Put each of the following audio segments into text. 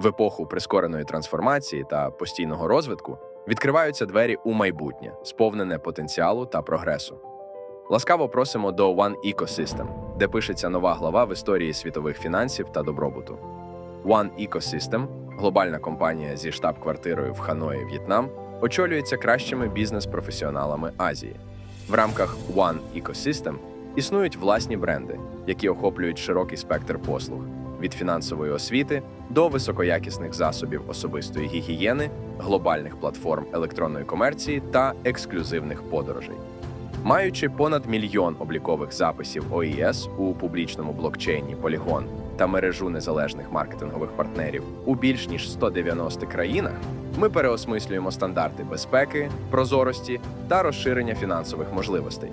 В епоху прискореної трансформації та постійного розвитку відкриваються двері у майбутнє, сповнене потенціалу та прогресу. Ласкаво просимо до One Ecosystem, де пишеться нова глава в історії світових фінансів та добробуту. One Ecosystem – глобальна компанія зі штаб-квартирою в Ханої, В'єтнам, очолюється кращими бізнес-професіоналами Азії. В рамках One Ecosystem існують власні бренди, які охоплюють широкий спектр послуг від фінансової освіти до високоякісних засобів особистої гігієни, глобальних платформ електронної комерції та ексклюзивних подорожей. Маючи понад мільйон облікових записів ОІС у публічному блокчейні Polygon та мережу незалежних маркетингових партнерів у більш ніж 190 країнах, ми переосмислюємо стандарти безпеки, прозорості та розширення фінансових можливостей.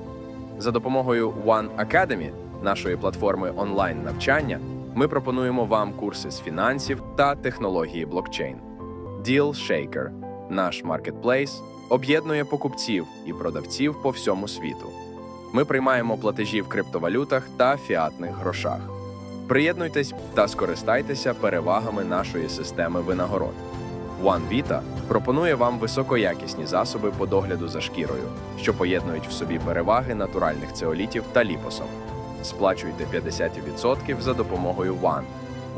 За допомогою One Academy, нашої платформи онлайн навчання, ми пропонуємо вам курси з фінансів та технології блокчейн. Deal Shaker – наш маркетплейс, об'єднує покупців і продавців по всьому світу. Ми приймаємо платежі в криптовалютах та фіатних грошах. Приєднуйтесь та скористайтеся перевагами нашої системи винагород. OneVita пропонує вам високоякісні засоби по догляду за шкірою, що поєднують в собі переваги натуральних цеолітів та ліпосом. Сплачуйте 50% за допомогою One.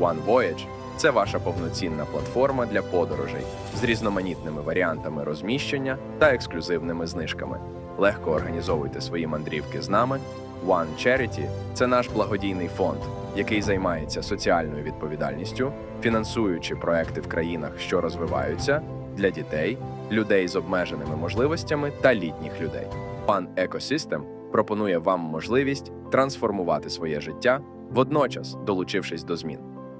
One Voyage – це ваша повноцінна платформа для подорожей з різноманітними варіантами розміщення та ексклюзивними знижками. Легко організовуйте свої мандрівки з нами. One Charity – це наш благодійний фонд, який займається соціальною відповідальністю, фінансуючи проекти в країнах, що розвиваються, для дітей, людей з обмеженими можливостями та літніх людей. One Ecosystem пропонує вам можливість трансформувати своє життя, водночас долучившись до змін.